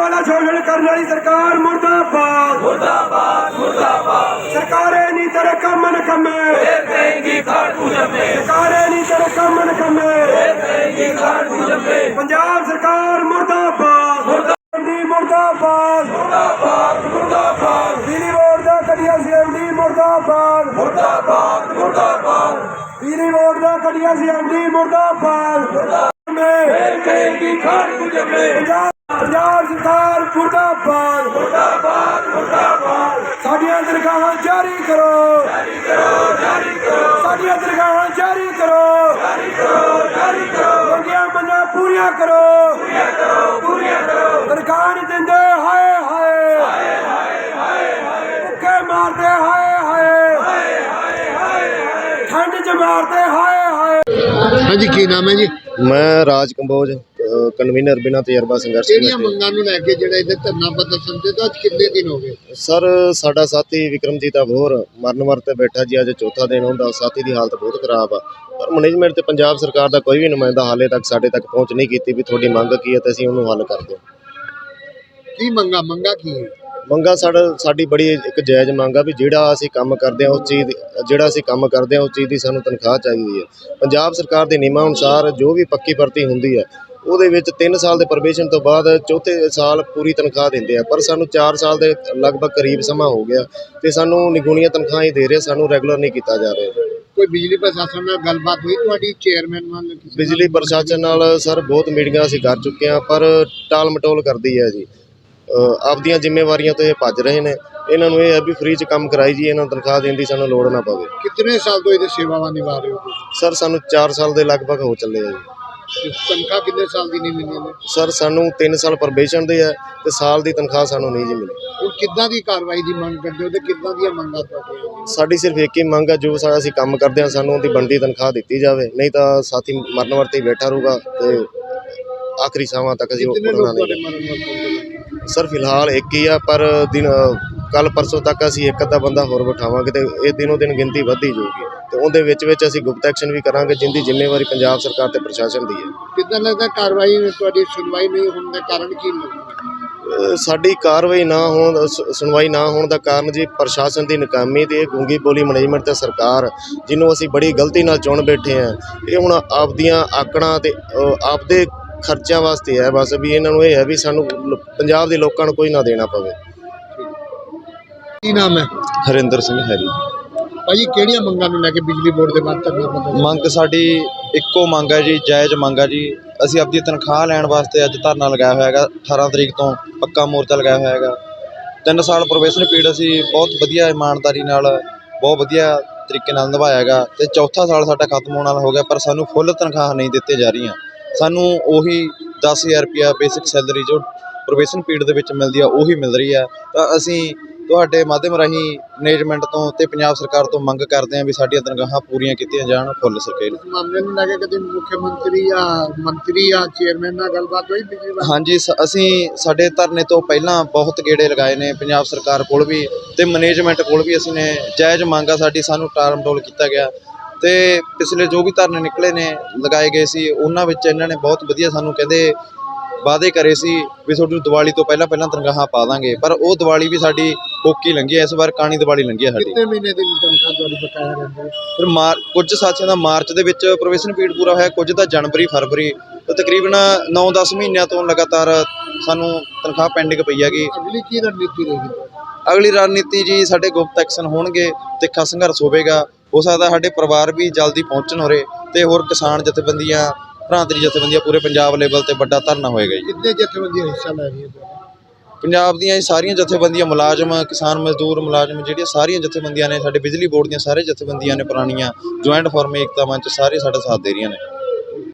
ਵਾਲਾ ਸ਼ੋਸ਼ਣ ਕਰਨ ਵਾਲੀ ਸਰਕਾਰ ਮੁਰਦਾਬਾਦ ਮੁਰਦਾਬਾਦ ਮੁਰਦਾਬਾਦ ਸਰਕਾਰੇ ਨਹੀਂ ਤੇਰੇ ਕੰਮ ਨ ਕੰਮੇ ਫੇਰ ਦੇਂਗੀ ਖਾੜੂ ਜੰਮੇ ਸਰਕਾਰੇ ਨਹੀਂ ਤੇਰੇ ਕੰਮ ਨ ਕੰਮੇ ਫੇਰ ਦੇਂਗੀ ਖਾੜੂ ਜੰਮੇ ਪੰਜਾਬ ਸਰਕਾਰ ਮੁਰਦਾਬਾਦ ਮੁਰਦਾਬਾਦ ਮੁਰਦਾਬਾਦ ਮੁਰਦਾਬਾਦ ਮੁਰਦਾਬਾਦ ਬਿਜਲੀ ਬੋਰਡ ਦਾ ਕੜੀਆ ਸੀਐਮਡੀ ਮੁਰਦਾਬਾਦ ਮੁਰਦਾਬਾਦ ਪੰਜਾਬ ਸਰਕਾਰ ਮੁਰਦਾਬਾਦ। ਮੁਰਦਾਬਾਦ ਮੁਰਦਾਬਾਦ। ਸਾਡੀਆਂ ਦਰਗਾਹਾਂ ਜਾਰੀ ਕਰੋ। ਜਾਰੀ ਕਰੋ ਜਾਰੀ ਕਰੋ। ਸਾਡੀਆਂ ਦਰਗਾਹਾਂ ਜਾਰੀ ਕਰੋ। ਜਾਰੀ ਕਰੋ ਜਾਰੀ ਕਰੋ। ਮੰਗੀਆਂ ਮੰਗਾਂ ਪੂਰੀਆਂ ਕਰੋ। ਪੂਰੀਆਂ ਕਰੋ ਪੂਰੀਆਂ ਕਰੋ। ਦਰਗਾਹ ਨਹੀਂ ਦਿੰਦੇ ਹਾਏ ਹਾਏ। ਹਾਏ ਹਾਏ ਹਾਏ ਭੁੱਖੇ ਮਾਰਦੇ ਹਾਏ ਹਾਏ ਹਾਏ ਹਾਏ। ਠੰਡ ਚ ਮਾਰਦੇ ਹਾਏ ਹਾਏ। ਹਾਂਜੀ ਕੀ ਨਾਮ ਹੈ ਜੀ? ਮੈਂ ਰਾਜ ਕੰਬੋਜ। ਕਨਵੀਨਰ ਬਿਨਾ ਤਜਰਬਾ ਸੰਘਰਸ਼ ਕਿਹੜੀਆਂ ਕਮੇਟੀ ਮੰਗਾਂ ਨੂੰ ਲੈ ਕੇ ਜਿਹੜਾ ਇਹਦੇ ਧਰਨਾ ਪ੍ਰਦਰਸ਼ਨ ਤੇ ਤਾਂ ਅੱਜ ਕਿੰਨੇ ਦਿਨ ਹੋ ਗਏ? ਸਰ ਸਾਡਾ ਸਾਥੀ ਵਿਕਰਮਜੀਤ ਅਬੋਹਰ ਮਰਨ ਵਰ ਤੇ ਬੈਠਾ ਜੀ ਅੱਜ ਚੌਥਾ ਦਿਨ ਹੁੰਦਾ ਸਾਥੀ ਦੀ ਹਾਲਤ ਬਹੁਤ ਖਰਾਬ ਆ। ਪਰ ਮੈਨੇਜਮੈਂਟ ਤੇ ਪੰਜਾਬ ਸਰਕਾਰ ਦਾ ਕੋਈ ਵੀ ਨੁਮਾਇੰਦਾ ਹਾਲੇ ਤੱਕ ਸਾਡੇ ਤੱਕ ਪਹੁੰਚ ਨਹੀਂ ਕੀਤੀ ਵੀ ਤੁਹਾਡੀ ਮੰਗ ਕੀ ਹੈ ਤੇ ਅਸੀਂ ਉਹਨੂੰ ਹੱਲ ਕਰਦੇ ਹਾਂ ਕੀ ਮੰਗਾਂ? ਮੰਗਾਂ ਕੀ ਹੈ? ਮੰਗਾ ਸਾਡਾ ਸਾਡੀ ਬੜੀ ਇੱਕ ਜਾਇਜ਼ ਮੰਗ ਆ ਵੀ ਜਿਹੜਾ ਅਸੀਂ ਕੰਮ ਕਰਦੇ ਹਾਂ ਉਸ ਚੀਜ਼ ਦੀ- ਜਿਹੜਾ ਅਸੀਂ ਕੰਮ ਕਰਦੇ ਹਾਂ ਉਸ ਚੀਜ਼ ਦੀ ਸਾਨੂੰ ਤਨਖਾਹ ਚਾਹੀਦੀ ਹੈ। ਪੰਜਾਬ ਸਰਕਾਰ ਦੇ ਨਿਯਮਾਂ ਅਨੁਸਾਰ ਜੋ ਵੀ ਪੱਕੀ ਭਰਤੀ ਹੁੰਦੀ ਹੈ ਉਹਦੇ ਵਿੱਚ 3 ਸਾਲ ਦੇ ਪ੍ਰੋਬੇਸ਼ਨ ਤੋਂ ਬਾਅਦ ਚੌਥੇ ਸਾਲ ਪੂਰੀ ਤਨਖਾਹ ਦਿੰਦੇ ਆ ਪਰ ਸਾਨੂੰ 4 ਸਾਲ ਦੇ ਲਗਭਗ ਕਰੀਬ ਸਮਾਂ ਹੋ ਗਿਆ ਤੇ ਸਾਨੂੰ ਨਿਗੁਣੀਆਂ ਤਨਖਾਹਾਂ ਹੀ ਦੇ ਰਹੇ ਸਾਨੂੰ ਰੈਗੂਲਰ ਨਹੀਂ ਕੀਤਾ ਜਾ ਰਿਹਾ। ਕੋਈ ਬਿਜਲੀ ਪ੍ਰਸ਼ਾਸਨ ਨਾਲ ਗੱਲਬਾਤ ਹੋਈ ਤੁਹਾਡੀ ਚੇਅਰਮੈਨ ਨਾਲ ਕਿਸੇ? ਬਿਜਲੀ ਪ੍ਰਸ਼ਾਸਨ ਨਾਲ ਸਰ ਬਹੁਤ ਮੀਟਿੰਗਾਂ ਅਸੀਂ ਕਰ ਚੁੱਕੇ ਹਾਂ ਪਰ ਟਾਲ ਮਟੋਲ ਕਰਦੀ ਹੈ ਜੀ। ਆਪਦੀਆਂ ਜ਼ਿੰਮੇਵਾਰੀਆਂ ਤੋਂ ਇਹ ਭੱਜ ਰਹੇ ਨੇ। ਇਹਨਾਂ ਨੂੰ ਇਹ ਹੈ ਵੀ ਫ੍ਰੀ 'ਚ ਕੰਮ ਕਰਾਈ ਜੀ ਇਹਨਾਂ ਨੂੰ ਤਨਖਾਹ ਦੇਣ ਦੀ ਸਾਨੂੰ ਲੋੜ ਨਾ ਪਵੇ। ਕਿਤਨੇ ਸਾਲ ਤੋਂ ਇਹਦੇ ਸੇਵਾਵਾਂ ਨਿਭਾ ਰਹੇ ਹੋ ਤੁਸੀਂ? ਸਰ ਸਾਨੂੰ 4 ਸਾਲ ਦੇ ਲਗਭਗ ਹੋ ਚੱਲੇ ਆ ਜੀ। ਤੇ ਤਨਖਾਹ ਕਿੰਨੇ ਸਾਲ ਦੀ ਨਹੀਂ ਮਿਲੀ ਨੇ ਸਰ ਸਾਨੂੰ 3 ਸਾਲ ਪ੍ਰੋਬੇਸ਼ਨ ਦੇ ਹੈ ਤੇ ਸਾਲ ਦੀ ਤਨਖਾਹ ਸਾਨੂੰ ਨਹੀਂ ਜੀ ਮਿਲੀ। ਹੁਣ ਕਿੱਦਾਂ ਦੀ ਕਾਰਵਾਈ ਦੀ ਮੰਗ ਕਰਦੇ ਹੋ ਤੇ ਕਿੱਦਾਂ ਦੀਆਂ ਮੰਗਾਂ ਤੁਹਾਡੀਆਂ ਸਾਡੀ ਸਿਰਫ ਇੱਕ ਹੀ ਮੰਗ ਹੈ ਜੋ ਸਾਡਾ ਅਸੀਂ ਕੰਮ ਕਰਦੇ ਹਾਂ ਸਾਨੂੰ ਉਹਦੀ ਬਣਦੀ ਤਨਖਾਹ ਦਿੱਤੀ ਜਾਵੇ। ਨਹੀਂ ਤਾਂ ਸਾਥੀ ਮਰਨ ਵਰਤੇ ਹੀ ਬੈਠਾ ਰਹੂਗਾ ਤੇ ਆਖਰੀ ਸਾਹਾਂ ਤੱਕ ਅਸੀਂ ਉਹ ਕਿੰਨੇ ਲੋਕ ਨਹੀਂ। ਤੁਹਾਡੇ ਮਰਨ ਵਰਤੋਂ ਸਰ ਫਿਲਹਾਲ ਇੱਕ ਹੀ ਆ ਪਰ ਦਿਨ ਕੱਲ ਪਰਸੋਂ ਤੱਕ ਅਸੀਂ ਇੱਕ ਅੱਧਾ ਬੰਦਾ ਹੋਰ ਬਿਠਾਵਾਂਗੇ ਤੇ ਇਹ ਦਿਨੋਂ ਦਿਨ ਗਿਣਤੀ ਵੱਧਦੀ ਜਾਊਗੀ। ਤੇ ਉਹਦੇ ਵਿੱਚ ਵਿੱਚ ਅਸੀਂ ਗੁਪਤ ਐਕਸ਼ਨ ਵੀ ਕਰਾਂਗੇ ਜਿੰਦੀ ਜ਼ਿੰਮੇਵਾਰੀ ਪੰਜਾਬ ਸਰਕਾਰ ਤੇ ਪ੍ਰਸ਼ਾਸਨ ਦੀ ਹੈ। ਕਿੱਦਾਂ ਲੱਗਦਾ ਕਾਰਵਾਈ ਤੁਹਾਡੀ ਸੁਣਵਾਈ ਨਹੀਂ ਹੋਣ ਦਾ ਕਾਰਨ ਕੀ ਲੱਗਦਾ? ਸਾਡੀ ਕਾਰਵਾਈ ਨਾ ਹੋਣ ਸੁਣਵਾਈ ਨਾ ਹੋਣ ਦਾ ਕਾਰਨ ਜੀ ਪ੍ਰਸ਼ਾਸਨ ਦੀ ਨਾਕਾਮੀ ਤੇ ਇਹ ਗੂੰਗੀ ਬੋਲੀ ਮੈਨੇਜਮੈਂਟ ਤੇ ਸਰਕਾਰ ਜਿਹਨੂੰ ਅਸੀਂ ਬੜੀ ਗਲਤੀ ਨਾਲ ਚੁਣ ਬੈਠੇ ਆ ਇਹ ਹੁਣ ਆਪਦੀਆਂ ਆਕੜਾਂ ਤੇ ਆਪਦੇ ਖਰਚਿਆਂ ਵਾਸਤੇ ਹੈ ਬਸ ਵੀ ਇਹਨਾਂ ਨੂੰ ਇਹ ਹੈ ਵੀ ਸਾਨੂੰ ਲ- ਪੰਜਾਬ ਦੇ ਲੋਕਾਂ ਨੂੰ ਕੋਈ ਨਾ ਦੇਣਾ ਪਵੇ। ਕੀ ਨਾਮ ਹੈ? ਹਰਿੰਦਰ ਸਿੰਘ ਹੈਰੀ। ਭਾਜੀ ਕਿਹੜੀਆਂ ਮੰਗਾਂ ਨੂੰ ਲੈ ਕੇ ਬਿਜਲੀ ਬੋਰਡ ਦੇ ਬਾਅਦ ਧਰਨਾ ਮੰਗ ਸਾਡੀ ਇੱਕੋ ਮੰਗ ਹੈ ਜੀ ਜਾਇਜ਼ ਮੰਗ ਹੈ ਜੀ। ਅਸੀਂ ਆਪਣੀ ਤਨਖਾਹ ਲੈਣ ਵਾਸਤੇ ਅੱਜ ਧਰਨਾ ਲਗਾਇਆ ਹੋਇਆ ਹੈਗਾ 18 ਤਰੀਕ ਤੋਂ ਪੱਕਾ ਮੋਰਚਾ ਲਗਾਇਆ ਹੋਇਆ ਹੈਗਾ। ਤਿੰਨ ਸਾਲ ਪ੍ਰੋਬੇਸ਼ਨ ਪੀਰੀਅਡ ਅਸੀਂ ਬਹੁਤ ਵਧੀਆ ਇਮਾਨਦਾਰੀ ਨਾਲ ਬਹੁਤ ਵਧੀਆ ਤਰੀਕੇ ਨਾਲ ਨਿਭਾਇਆ ਹੈਗਾ। ਤੇ ਚੌਥਾ ਸਾਲ ਸਾਡਾ ਖਤਮ ਹੋਣ ਵਾਲਾ ਹੋ ਗਿਆ ਪਰ ਸਾਨੂੰ ਫੁੱਲ ਤਨਖਾਹ ਨਹੀਂ ਦਿੱਤੇ ਜਾ ਰਹੀਆਂ। ਸਾਨੂੰ ਉਹੀ 10000 ਰੁਪਿਆ ਬੇਸਿਕ ਸੈਲਰੀ ਜੋ ਪ੍ਰੋਬੇਸ਼ਨ ਪੀਰੀਅਡ ਦੇ ਵਿੱਚ ਮਿਲਦੀ ਆ ਉਹੀ ਮਿਲ ਰਹੀ ਆ। ਤਾਂ ਅਸੀਂ ਤੁਹਾਡੇ ਮਾਧਿਅਮ ਰਾਹੀਂ ਮੈਨੇਜਮੈਂਟ ਤੋਂ ਤੇ ਪੰਜਾਬ ਸਰਕਾਰ ਤੋਂ ਮੰਗ ਕਰਦੇ ਹਾਂ ਵੀ ਸਾਡੀਆਂ ਤਨਖਾਹਾਂ ਪੂਰੀਆਂ ਕੀਤੀਆਂ ਜਾਣ ਫੁੱਲ ਸਕੇ। ਇਸ ਮਾਮਲੇ ਨੂੰ ਲੈ ਕੇ ਕਦੇ ਮੁੱਖ ਮੰਤਰੀ ਜਾਂ ਮੰਤਰੀ ਜਾਂ ਚੇਅਰਮੈਨ ਨਾਲ ਗੱਲਬਾਤ ਹੋਈ ਹਾਂਜੀ ਸ- ਅਸੀਂ ਸਾਡੇ ਧਰਨੇ ਤੋਂ ਪਹਿਲਾਂ ਬਹੁਤ ਗੇੜੇ ਲਗਾਏ ਨੇ ਪੰਜਾਬ ਸਰਕਾਰ ਕੋਲ ਵੀ ਤੇ ਮੈਨੇਜਮੈਂਟ ਕੋਲ ਵੀ ਅਸੀਂ ਨੇ ਜਾਇਜ਼ ਮੰਗ ਆ ਸਾਡੀ ਸਾਨੂੰ ਟਾਲਮਟੋਲ ਕੀਤਾ ਗਿਆ। ਤੇ ਪਿਛਲੇ ਜੋ ਵੀ ਧਰਨੇ ਨਿਕਲੇ ਨੇ ਲਗਾਏ ਗਏ ਸੀ ਉਹਨਾਂ ਵਿੱਚ ਇਹਨਾਂ ਨੇ ਬਹੁਤ ਵਧੀਆ ਸਾਨੂੰ ਕਹਿੰਦੇ ਵਾਅਦੇ ਕਰੇ ਸੀ ਵੀ ਤੁਹਾਨੂੰ ਦੀਵਾਲੀ ਤੋਂ ਪਹਿਲਾਂ ਪਹਿਲਾਂ ਤਨਖਾਹਾਂ ਪਾ ਦਾਂਗੇ। ਪਰ ਉਹ ਦੀਵਾਲੀ ਵੀ ਸਾਡੀ ਕੋਕੀ ਲੰਘੀ ਹੈ ਇਸ ਵਾਰ ਕਾਣੀ ਦੀਵਾਲੀ ਲੰਘੀ ਹੈ ਸਾਡੀ। ਕਿੰਨੇ ਮਹੀਨੇ ਦੀ ਤਨਖਾਹ ਤੁਹਾਡੀ ਬਕਾਇਆ ਰਹਿੰਦੀ ਫਿਰ ਮਾਰ ਕੁਝ ਸਾਥੀਆਂ ਦਾ ਮਾਰਚ ਦੇ ਵਿੱਚ ਪ੍ਰੋਬੇਸ਼ਨ ਪੀਰੀਅਡ ਪੂਰਾ ਹੋਇਆ ਕੁਝ ਦਾ ਜਨਵਰੀ ਫਰਵਰੀ। ਤੇ ਤਕਰੀਬਨ 9-10 ਮਹੀਨਿਆਂ ਤੋਂ ਲਗਾਤਾਰ ਸਾਨੂੰ ਤਨਖਾਹ ਪੈਂਡਿੰਗ ਪਈ ਹੈਗੀ। ਅਗਲੀ ਕੀ ਰਣਨੀਤੀ ਰਹੇਗੀ? ਅਗਲੀ ਰਣਨੀਤੀ ਜੀ ਸਾਡੇ ਗੁਪਤ ਐਕਸ਼ਨ ਹੋਣਗੇ ਤਿੱਖਾ ਸੰਘਰਸ਼ ਹੋਵੇਗਾ। ਹੋ ਸਕਦਾ ਸਾਡੇ ਪਰਿਵਾਰ ਵੀ ਜਲਦੀ ਪਹੁੰਚਣ ਹੋਰੇ ਤੇ ਹੋਰ ਕਿਸਾਨ ਜਥੇਬੰਦੀਆਂ ਭਰਾਂਤਰੀ ਜਥੇਬੰਦੀਆਂ ਪੂਰੇ ਪੰਜਾਬ ਲੈਵਲ ਤੇ ਵੱਡਾ ਧਰਨਾ ਹੋਏਗਾ ਜੀ ਕਿੰਨੇ ਜਥੇਬੰਦੀਆਂ ਹਿੱਸਾ ਲੈ ਰਹੀਆਂ? ਪੰਜਾਬ ਦੀਆਂ ਇਹ ਸਾਰੀਆਂ ਜਥੇਬੰਦੀਆਂ ਮੁਲਾਜ਼ਮ ਕਿਸਾਨ ਮਜ਼ਦੂਰ ਮੁਲਾਜ਼ਮ ਜਿਹੜੀਆਂ ਸਾਰੀਆਂ ਜਥੇਬੰਦੀਆਂ ਨੇ ਸਾਡੇ ਬਿਜਲੀ ਬੋਰਡ ਦੀਆਂ ਸਾਰੇ ਜਥੇਬੰਦੀਆਂ ਨੇ ਪੁਰਾਣੀਆਂ ਜੁਆਇੰਟ ਫਾਰਮ ਏਕਤਾ ਮੰਚ ਸਾਰੇ ਸਾਡਾ ਸਾਥ ਦੇ ਰਹੀਆਂ ਨੇ